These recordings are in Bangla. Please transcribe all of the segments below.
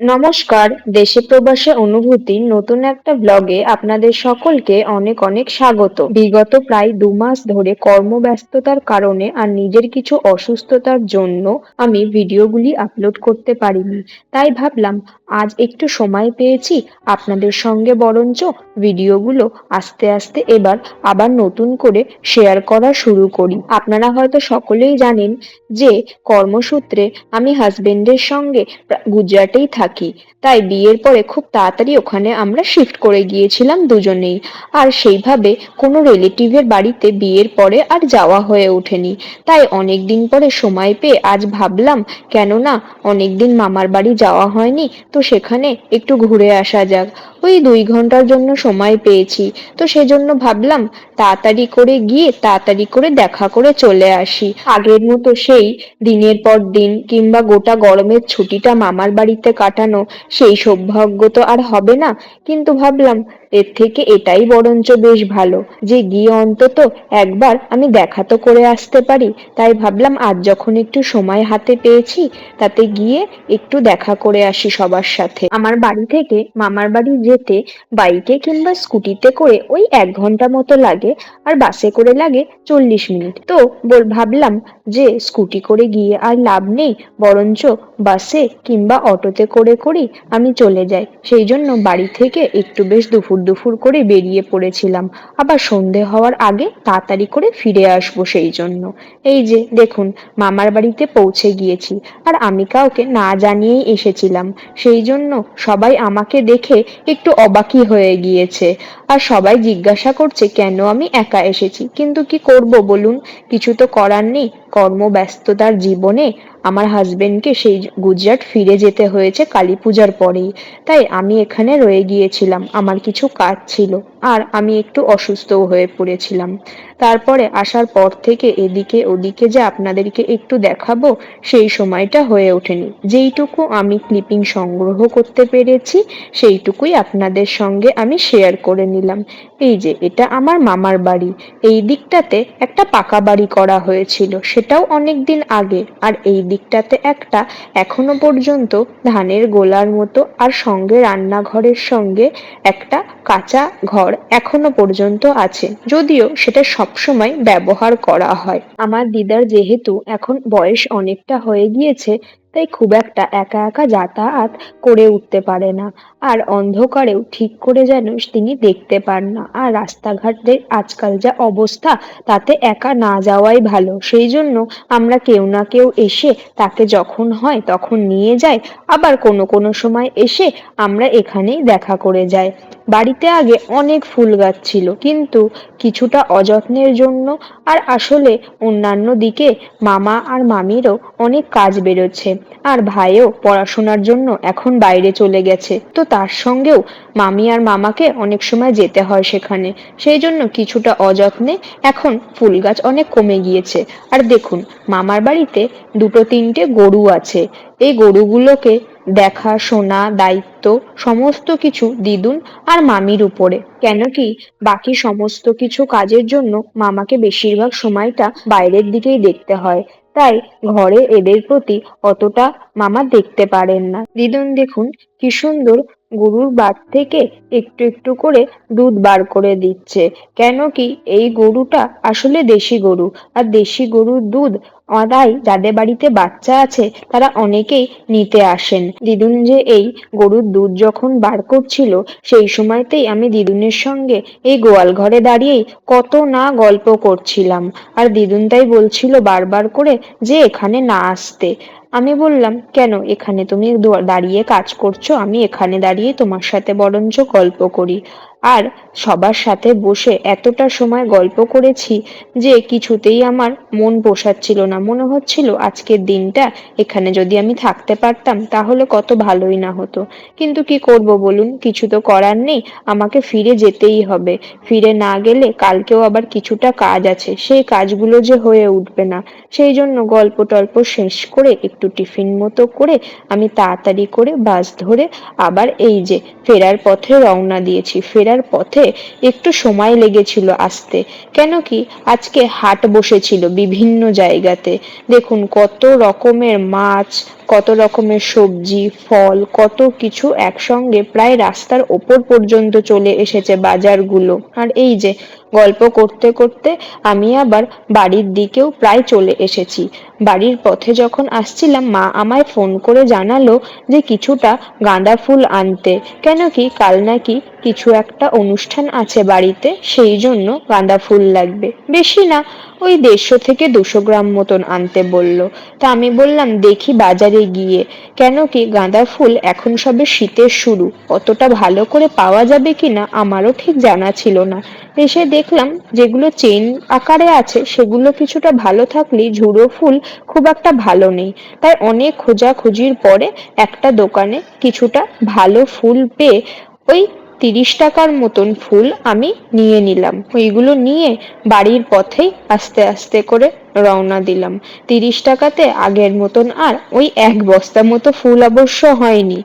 নমস্কার, দেশে প্রবাসে অনুভূতি নতুন একটা ব্লগে আপনাদের সকলকে অনেক অনেক স্বাগত। বিগত প্রায় দু মাস ধরে কর্মব্যস্ততার কারণে আর নিজের কিছু অসুস্থতার জন্য আমি ভিডিওগুলি আপলোড করতে পারিনি। তাই ভাবলাম, আজ একটু সময় পেয়েছি আপনাদের সঙ্গে বরঞ্চ ভিডিওগুলো আস্তে আস্তে এবার আবার নতুন করে শেয়ার করা শুরু করি। আপনারা হয়তো সকলেই জানেন যে কর্মসূত্রে আমি হাজবেন্ডের সঙ্গে গুজরাটেই থাকি। তাই বিয়ের পরে খুব তাড়াতাড়ি ওখানে আমরা শিফট করে গিয়েছিলাম দুজনেই। আর সেইভাবে কোনো রিলেটিভের বাড়িতে বিয়ের পরে আর যাওয়া হয়ে ওঠেনি। তাই অনেক দিন পরে সময় পেয়ে আজ ভাবলাম, কেননা অনেক দিন মামার বাড়ি যাওয়া হয়নি, তো সেখানে একটু ঘুরে আসা যাক। ওই দুই ঘণ্টার জন্য সময় পেয়েছি। তো সেজন্য ভাবলাম, তাড়াতাড়ি করে গিয়ে তাড়াতাড়ি করে দেখা করে চলে আসি। আগের মতো সেই দিনের পর দিন কিংবা গোটা গরমের ছুটিটা মামার বাড়িতে কাটানো। সেই সৌভাগ্য তো আর হবে না। কিন্তু ভাবলাম এর থেকে এটাই বরঞ্চ বেশ ভালো যে গিয়ে অন্তত একবার আমি দেখা তো করে আসতে পারি। তাই ভাবলাম আজ যখন একটু সময় হাতে পেয়েছি, তাতে গিয়ে একটু দেখা করে আসি সবার সাথে। আমার বাড়ি থেকে মামার বাড়ি যেতে বাইকে কিংবা স্কুটিতে করে ওই এক ঘণ্টা মতো লাগে, আর বাসে করে লাগে চল্লিশ মিনিট। তো বল, ভাবলাম যে স্কুটি করে গিয়ে আর লাভ নেই, বরঞ্চ বাসে কিংবা অটোতে করে করি আমি চলে যাই। সেই জন্য বাড়ি থেকে একটু বেশ দুপুর দুপুর করে বেরিয়ে পড়েছিলাম। আবার সন্ধে হওয়ার আগে তাড়াতাড়ি করে ফিরে আসব সেই জন্য। এই যে, দেখুন, মামার বাড়িতে পৌঁছে গিয়েছি আর আমি কাউকে না জানিয়েই এসেছিলাম। সেই জন্য সবাই আমাকে দেখে একটু অবাকি হয়ে গিয়েছে আর সবাই জিজ্ঞাসা করছে, কেন আমি একা এসেছি? কিন্তু কি করব বলুন? কিছু তো করার নেই। কর্মব্যস্ততার জীবনে আমার হাজবেন্ডকে সেই গুজরাট ফিরে যেতে হয়েছে কালী পূজার পরেই। তাই আমি এখানে রয়ে গিয়েছিলাম। আমার কিছু কাজ ছিল আর আমি একটু অসুস্থও হয়ে পড়েছিলাম। তারপরে আসার পর থেকে এদিকে ওদিকে যে আপনাদেরকে একটু দেখাবো, সেই সময়টা হয়ে ওঠেনি। যেইটুকু আমি ক্লিপিং সংগ্রহ করতে পেরেছি, সেইটুকুই আপনাদের সঙ্গে আমি শেয়ার করে নিলাম। এই যে, এটা আমার মামার বাড়ি। এই দিকটাতে একটা পাকা বাড়ি করা হয়েছিল। সেটাও অনেক দিন আগে, আর এই দিকটাতে একটা এখনও পর্যন্ত ধানের গোলার মতো আর সঙ্গে রান্নাঘরের সঙ্গে একটা কাঁচা ঘর এখনও পর্যন্ত আছে, যদিও সেটা সবসময় ব্যবহার করা হয়। আমার দিদার যেহেতু এখন বয়স অনেকটা হয়ে গিয়েছে তাই খুব একটা একা একা যাতায়াত করে উঠতে পারে না। আর অন্ধকারেও ঠিক করে যেন তিনি দেখতে পান না। আর রাস্তাঘাটের আজকাল যা অবস্থা, তাতে একা না যাওয়াই ভালো। সেই জন্য আমরা কেউ না কেউ এসে তাকে যখন হয় তখন নিয়ে যায় আবার কোনো কোনো সময় এসে আমরা এখানেই দেখা করে যাই। বাড়িতে আগে অনেক ফুল গাছ ছিল, কিন্তু কিছুটা অযত্নের জন্য আর আসলে অন্যান্য দিকে মামা আর মামিরও অনেক কাজ বেরোচ্ছে। আর ভাইও পড়াশোনার জন্য এখন বাইরে চলে গেছে। তো তার সঙ্গেও মামি আর মামাকে অনেক সময় যেতে হয় সেখানে। সেই জন্য কিছুটা অযত্নে এখন ফুল গাছ অনেক কমে গিয়েছে। আর দেখুন, মামার বাড়িতে দুটো তিনটে গরু আছে। এই গরুগুলোকে দেখা, শোনা, দায়িত্ব সমস্ত কিছু দিদুন আর মামির উপরে। কেন কি বাকি সমস্ত কিছু কাজের জন্য মামাকে বেশিরভাগ সময়টা বাইরের দিকেই দেখতে হয়। তাই ঘরে এদের প্রতি অতটা মামা দেখতে পারেন না। দিদুন দেখুন কি সুন্দর গরুর বাট থেকে একটু একটু করে দুধ বার করে দিচ্ছে। কেন কি এই গরুটা আসলে দেশি গরু। আর দেশি গরুর দুধ তাই যাদের বাড়িতে বাচ্চা আছে, তারা অনেকেই নিতে আসেন। দিদুন যে এই গরুর দুধ যখন বার করছিল, সেই সময়তেই আমি দিদুনের সঙ্গে এই গোয়াল ঘরে দাঁড়িয়েই কত না গল্প করছিলাম। আর দিদুন তাই বলছিল বারবার করে যে এখানে না আসতে। আমি বললাম, কেন? এখানে তুমি দাঁড়িয়ে কাজ করছ, আমি এখানে দাঁড়িয়ে তোমার সাথে বরঞ্চ গল্প করি। আর সবার সাথে বসে এতটা সময় গল্প করেছি যে কিছুতেই আমার মন পোষাচ্ছিল না। মনে হচ্ছিল আজকের দিনটা এখানে যদি আমি থাকতে পারতাম তাহলে কত ভালোই না হতো। কিন্তু কি করব বলুন? কিছু তো করার নেই। আমাকে ফিরে যেতেই হবে। ফিরে না গেলে কালকেও আবার কিছুটা কাজ আছে। সেই কাজগুলো যে হয়ে উঠবে না। সেই জন্য গল্প টল্প শেষ করে একটু টিফিন মতো করে আমি তাড়াতাড়ি করে বাস ধরে আবার এই যে ফেরার পথে রওনা দিয়েছি। ফেরার পথে একটু সময় লেগেছিল আসতে। কেন কি আজকে হাট বসেছিল বিভিন্ন জায়গাতে। দেখুন কত রকমের মাছ কত রকমের সবজি, ফল, কত কিছু একসঙ্গে প্রায় রাস্তার ওপর পর্যন্ত চলে এসেছে বাজারগুলো। আর এই যে, গল্প করতে করতে আমি আবার বাড়ির দিকেও প্রায় চলে এসেছি। বাড়ির পথে যখন আসছিলাম, মা আমায় ফোন করে জানালো যে কিছুটা গাঁদা ফুল আনতে। কেন কি, কাল নাকি কিছু একটা অনুষ্ঠান আছে বাড়িতে, সেই জন্য গাঁদা ফুল লাগবে। বেশি না ওই দেড়শো থেকে দুশো গ্রাম মতন আনতে বলল। তা আমি বললাম, দেখি বাজারে গিয়ে। কেন কি, গাঁদা ফুল এখন সবে শীতের শুরু। অতটা ভালো করে পাওয়া যাবে কিনা আমারও ঠিক জানা ছিল না। এসে দেখলাম, যেগুলো চেন আকারে আছে, সেগুলো কিছুটা ভালো থাকলেই ঝুড়ো ফুল খুব একটা ভালো নেই। তাই অনেক খোঁজাখুঁজির পরে একটা দোকানে কিছুটা ভালো ফুল পেয়ে ওই তিরিশ টাকার মতন ফুল আমি নিয়ে নিলাম। ওইগুলো নিয়ে বাড়ির পথেই আস্তে আস্তে করে রওনা দিলাম। তিরিশ টাকাতে আগের মতন আর ওই এক বস্তা মতো ফুল অবশ্য হয়নি।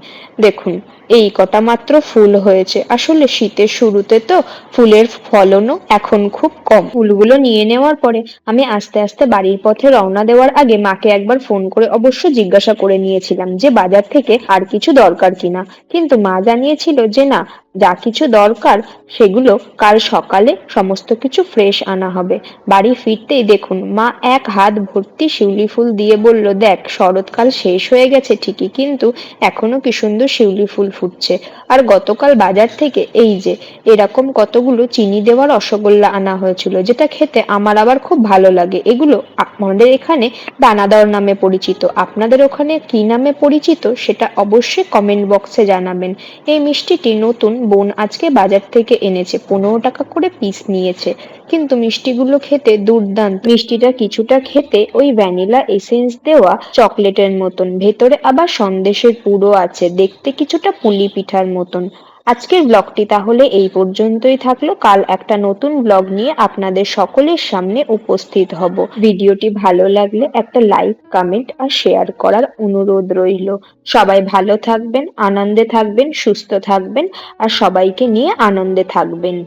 দেখুন, এই কটা মাত্র ফুল হয়েছে। আসলে শীতের শুরুতে তো ফুলের ফলনও এখন খুব কম। ফুলগুলো নিয়ে নেওয়ার পরে আমি আস্তে আস্তে বাড়ির পথে রওনা দেওয়ার আগে মাকে একবার ফোন করে অবশ্য জিজ্ঞাসা করে নিয়েছিলাম যে বাজার থেকে আর কিছু দরকার কিনা। কিন্তু মা জানিয়েছিল যে না, যা কিছু দরকার সেগুলো কাল সকালে সমস্ত কিছু ফ্রেশ আনা হবে। বাড়ি ফিরতেই দেখুন, মা এক হাত ভর্তি শিউলি ফুল দিয়ে বলল, দেখ, শরৎকাল শেষ হয়ে গেছে ঠিকই, কিন্তু এখনও কি সুন্দর শিউলি ফুল ফুটছে। আর গতকাল বাজার থেকে এই যে, এরকম কতগুলো চিনি দেওয়া রসগোল্লা আনা হয়েছিল, যেটা খেতে আমার আবার খুব ভালো লাগে। এগুলো আমাদের এখানে দানাদার নামে পরিচিত। আপনাদের ওখানে কি নামে পরিচিত সেটা অবশ্যই কমেন্ট বক্সে জানাবেন। এই মিষ্টিটি নতুন বোন আজকে বাজার থেকে এনেছে, পনেরো টাকা করে পিস নিয়েছে। কিন্তু মিষ্টিগুলো খেতে দুর্দান্ত। মিষ্টিটা কিছুটা খেতে ওই ভ্যানিলা এসেন্স দেওয়া চকলেটের মতন। ভেতরে আবার সন্দেশের পুরো আছে, দেখতে কিছুটা পুলি পিঠার মতন। আজকের ব্লগটি তাহলে এই পর্যন্তই থাকল। কাল একটা নতুন ব্লগ নিয়ে আপনাদের সকলের সামনে উপস্থিত হব। ভিডিওটি ভালো লাগলে একটা লাইক, কমেন্ট আর শেয়ার করার অনুরোধ রইল। সবাই ভালো থাকবেন, আনন্দে থাকবেন, সুস্থ থাকবেন আর সবাইকে নিয়ে আনন্দে থাকবেন।